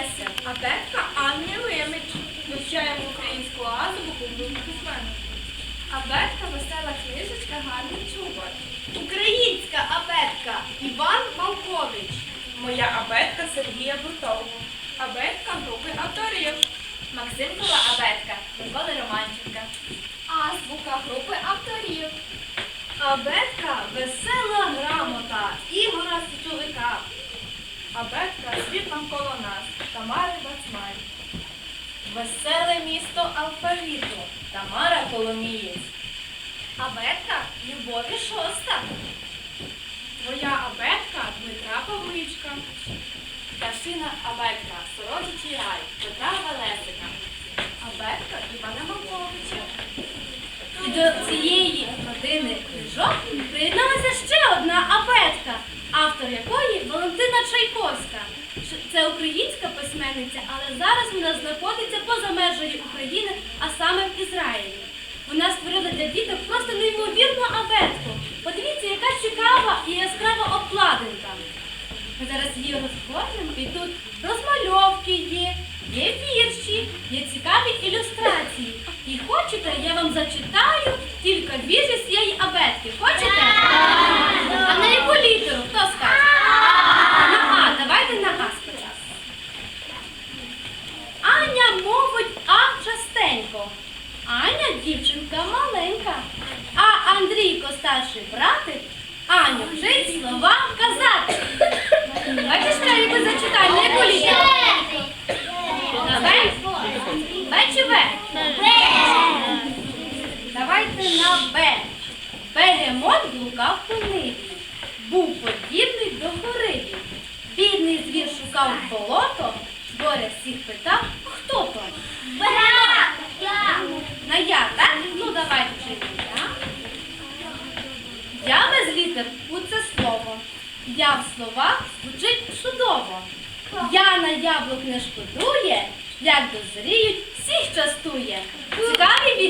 Леся. Абетка Анни Лимич. Вивчаємо українську азбуку групи письменників. Абетка весела книжечка, гарний чубар. Українська абетка Іван Малкович. Моя абетка Сергія Буртового. Абетка групи авторів. Максимкова абетка Миколи Романченка. Азбука групи авторів. Абетка весела грамота Ігора Січовика. Абетка світ навколо нас. Тамари Бацмай. Веселе місто алфавіту Тамара Коломієць. Абетка Любові Шоста. Твоя абетка Дмитра Павличка. Пташина абетка Сородичий рай Петра Валесика. Абетка Івана Малковича. І до цієї родини книжок приєдналася ще одна абетка, автор якої Валентина Чайковська. Це українська письменниця, але зараз вона знаходиться поза межею України, а саме в Ізраїлі. Вона створила для діток просто неймовірну абетку. Подивіться, яка цікава і яскрава обкладинка. Ми зараз її розгорнемо і тут розмальовки є, є вірші, є цікаві ілюстрації. І хочете, я вам зачитаю кілька віршів з цієї абетки. Хочете? А на яку літеру? Хто скаже? На А, давайте на А спочатку. Аня мовить А частенько. Аня дівчинка маленька. А Андрійко старший братик Аню вчить слова казати. Давайте ще якось зачитаємо. На яку літеру? На Б? Б чи В? Давайте на Б. Бегемот блукав по ниві. Був подібний до горилі. Бідний звір шукав болото, Боря всіх питав, хто то? На я, так? Ну давайте вже я. Я у це слово. Я в словах звучить чудово. Я на яблук не шкодує, як дозріють, всіх частує. Цікаві вірш